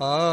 ਆ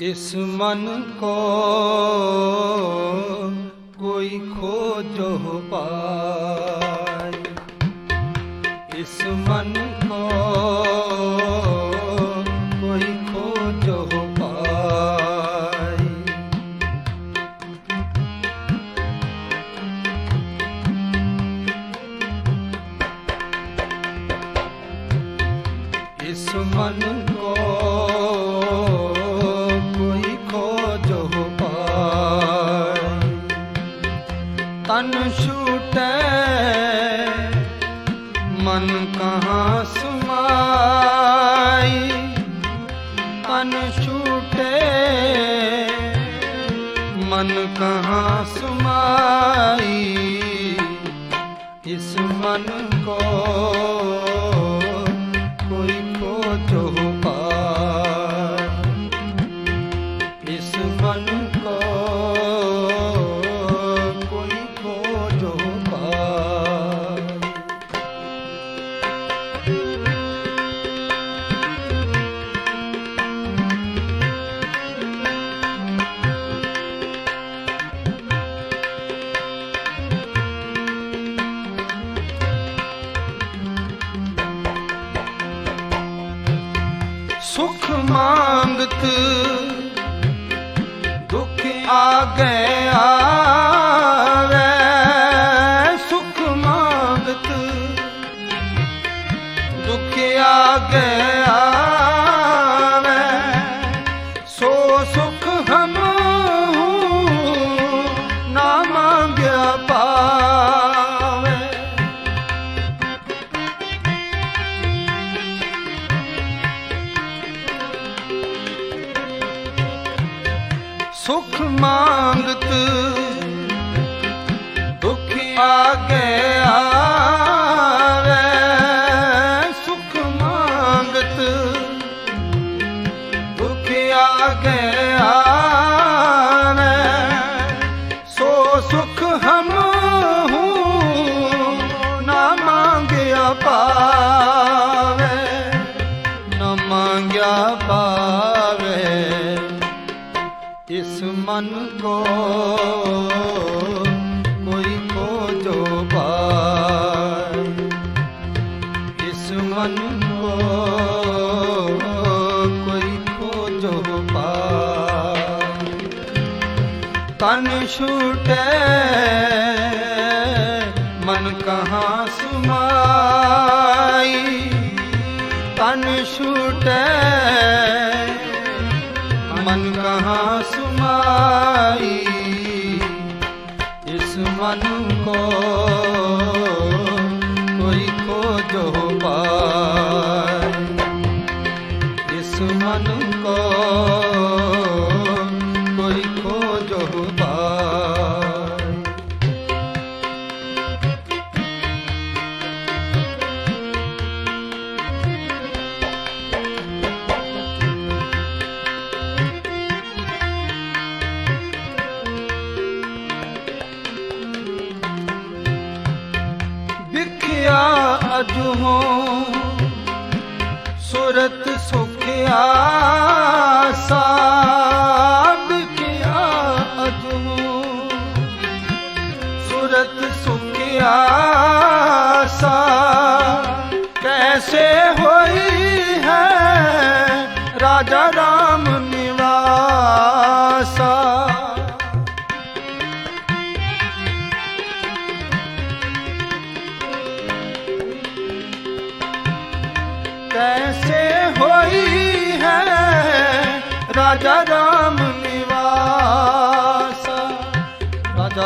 ਇਸ ਮਨ ਕੋ ਪਾਈ। ਇਸ ਮਨ ਸੁਖ ਮੰਗਤ ਦੁਖ ਆ ਗਏ ਸੁਖ ਮੰਗਤ ਦੁਖ ਆਗੇ ਮਨ ਕੋ, ਕੋਈ ਕੋ ਜੋ ਪਾਏ ਇਸ ਮਨ ਕੋ, ਕੋਈ ਕੋ ਜੋ ਪਾਏ ਤਨ ਛੂਟੇ শঙ্কর ਸੁਰਤ ਸੁਖਿਆ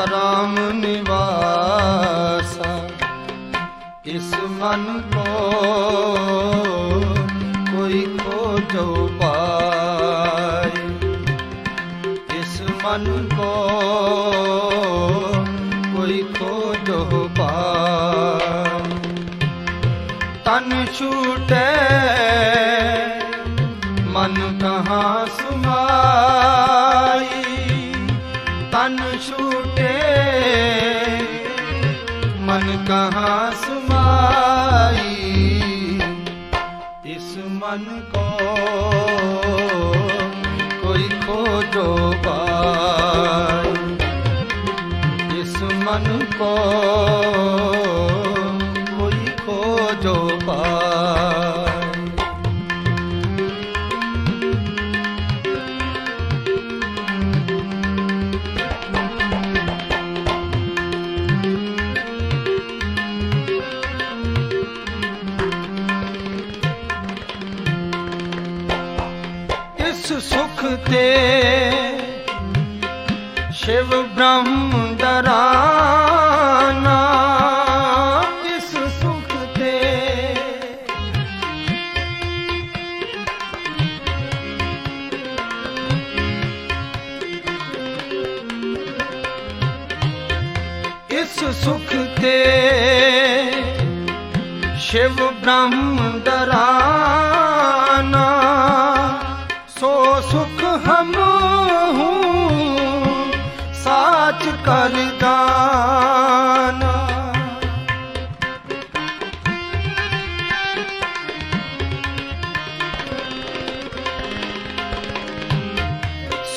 ਰਾਮ ਨਿਵਾਸਾ। ਇਸ ਮਨ ਸਮਾਈ ਕੋ ਕੋਈ ਖੋਜੋ ਪਾਈ ਕੋ ਇਸ ਸੁਖ ਤੇ ਸ਼ਿਵ ਬ੍ਰਹਮ ਦਰਾਨਾ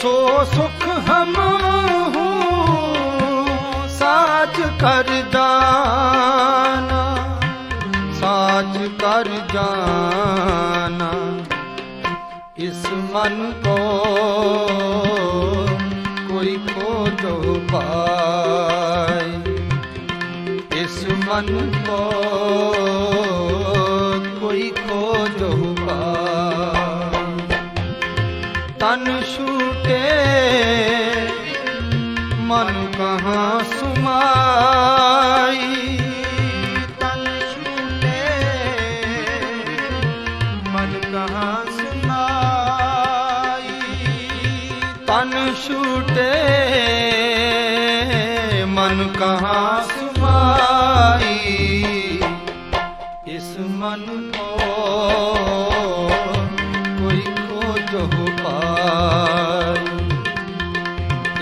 ਸੋ ਸੁਖ ਹਮ ਸਾਚ ਕਰ ਜਾਣਾ ਕਰ ਜਾਣਾ ਮਨ ਕੋ ਕੋਈ ਖੋਜੋ ਪਾ मन को कोई खोजो पाए तन छूटे मन कहाँ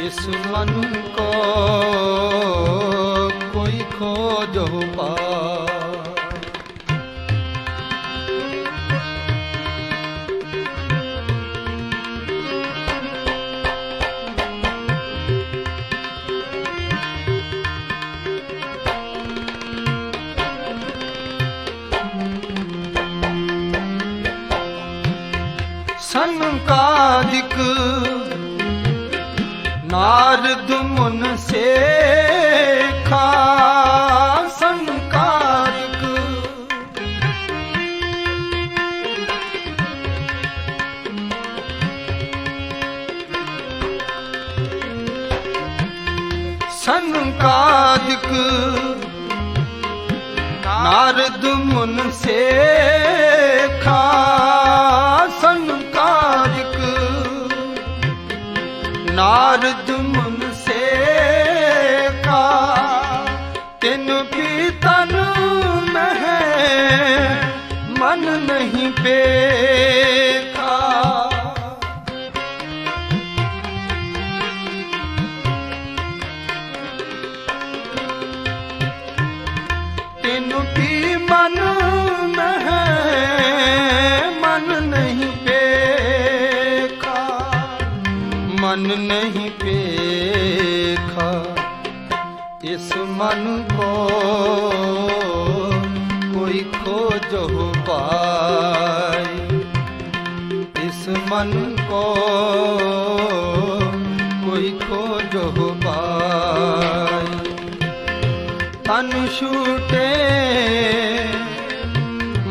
ਜਿਸ ਕੋ ਸੇਖਾ ਸੰਕਾਰਿਕ ਸੰਕਾਰਿਕ ਸੇ ਦੇਖਾ ਤੈਨੂੰ ਕੀ ਮਨ ਮਹਿ ਮਨ ਨਹੀਂ ਦੇਖਾ ਮਨ ਨਹੀਂ ਦੇਖਾ ਇਸ ਮਨ ਕੋ मन को कोई खोजो पाए तन छूटे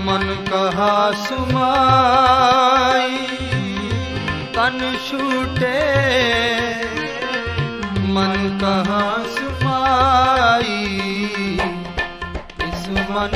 मन कहा सुमाई तन छूटे मन कहा सुमाई इस मन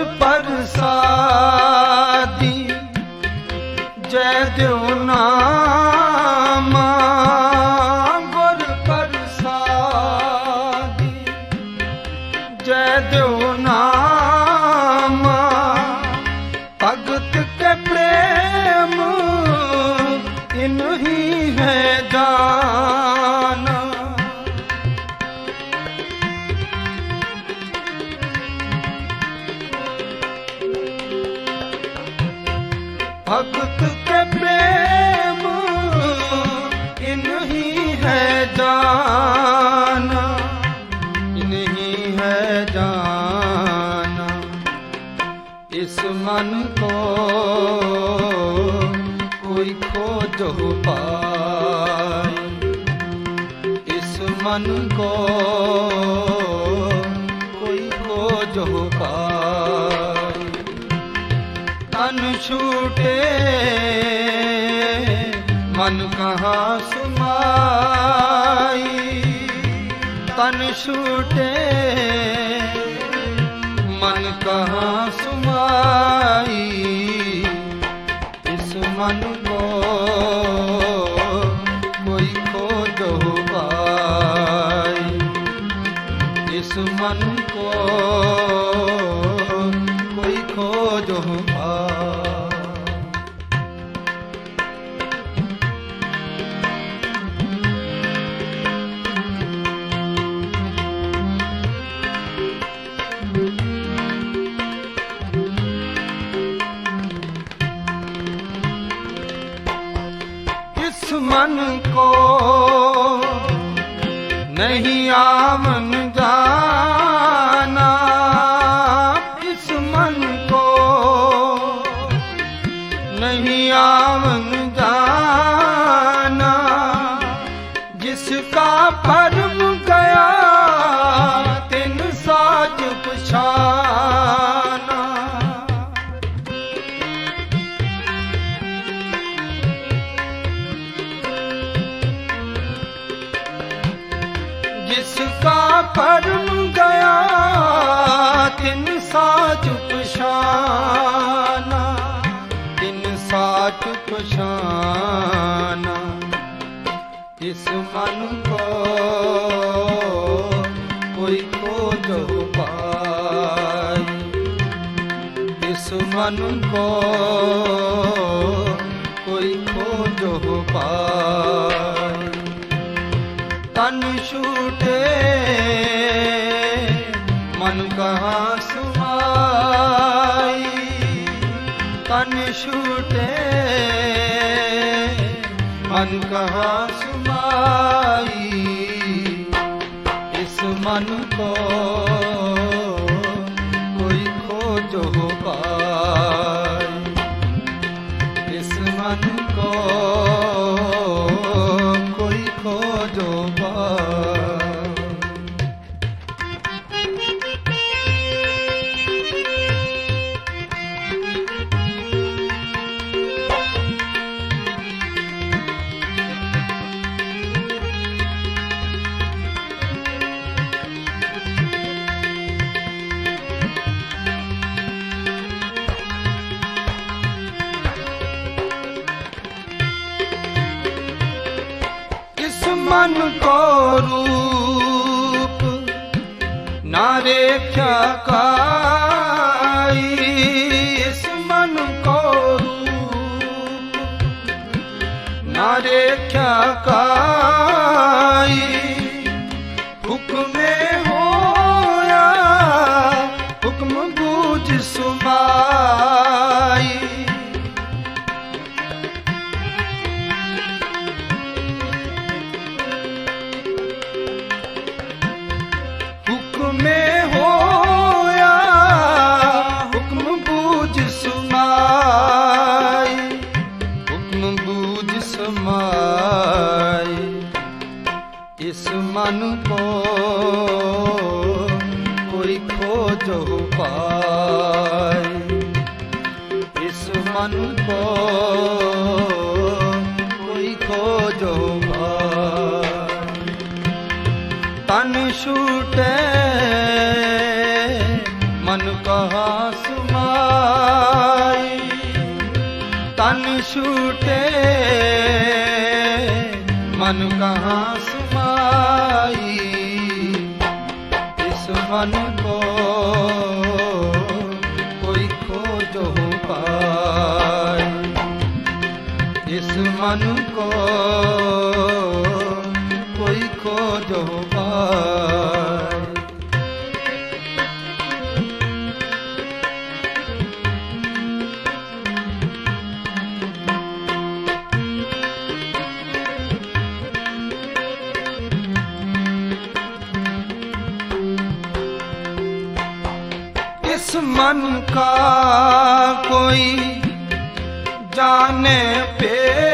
ਗੁਰ ਪ੍ਰਸਾਦੀ ਜੈ ਦਿਉ ਛੂਟੇ ਮਨ ਕਹਾ ਸੁਮਾਈ ਤਨ ਛੂਟੇ जिसका परम मन को कोई खोजो पाए तन छूटे मन कहाँ सुमाई तन छूटे मन कहाँ ਮਨ ਕੋਈ ਖੋਜੋ ਪਾਈ ਇਸ हरे इस मन को रूप नारे क्या ਮਨ ਕਹਾਂ ਸਮਾਈ, ਇਸ ਮਨ ਕੋ ਕੋਈ ਖੋਜੋ ਪਾਈ। ਇਸ ਮਨ ਕੋ ਕੋਈ ਖੋਜੋ ਪਾਈ। इस मन का कोई जाने पे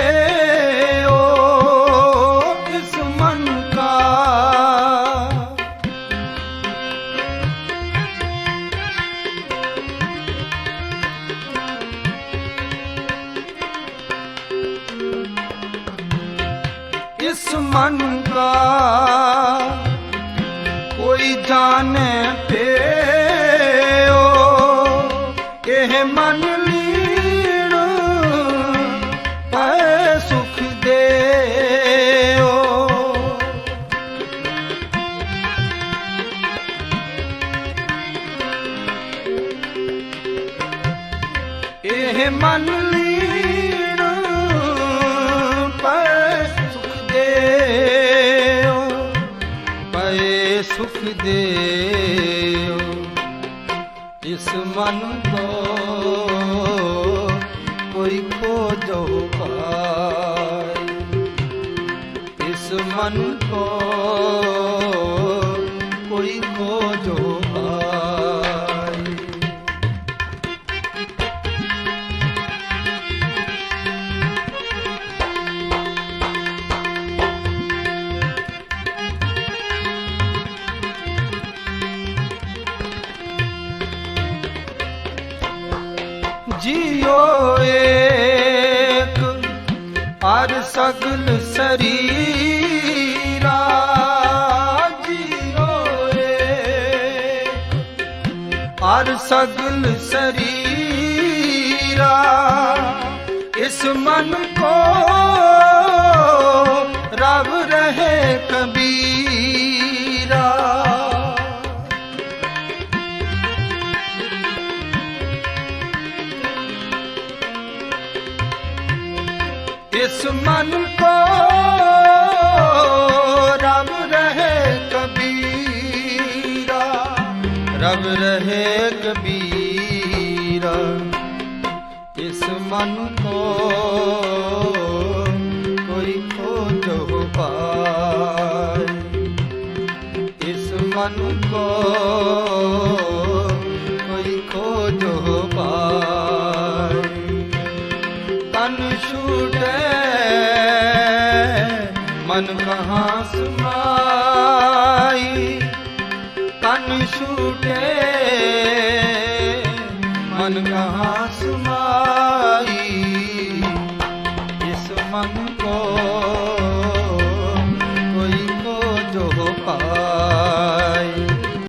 ਸਗਲ ਸ਼ਰੀ ਜੀਓ ਏ ਅਰ ਸਗਲ ਸਰੀਰਾ ਇਸ ਮਨ ਕੋ ਜੋ ਪਾਈ ਇਸ ਮਨ ਕੋ ਕੋਈ ਖੋਜੋ ਪਾਈ ਤਨ ਛੂਟੇ, ਮਨ ਕਹਾਂ ਸਮਾਈ। ਤਨ ਛੂਟੇ, ਮਨ ਕਹਾਂ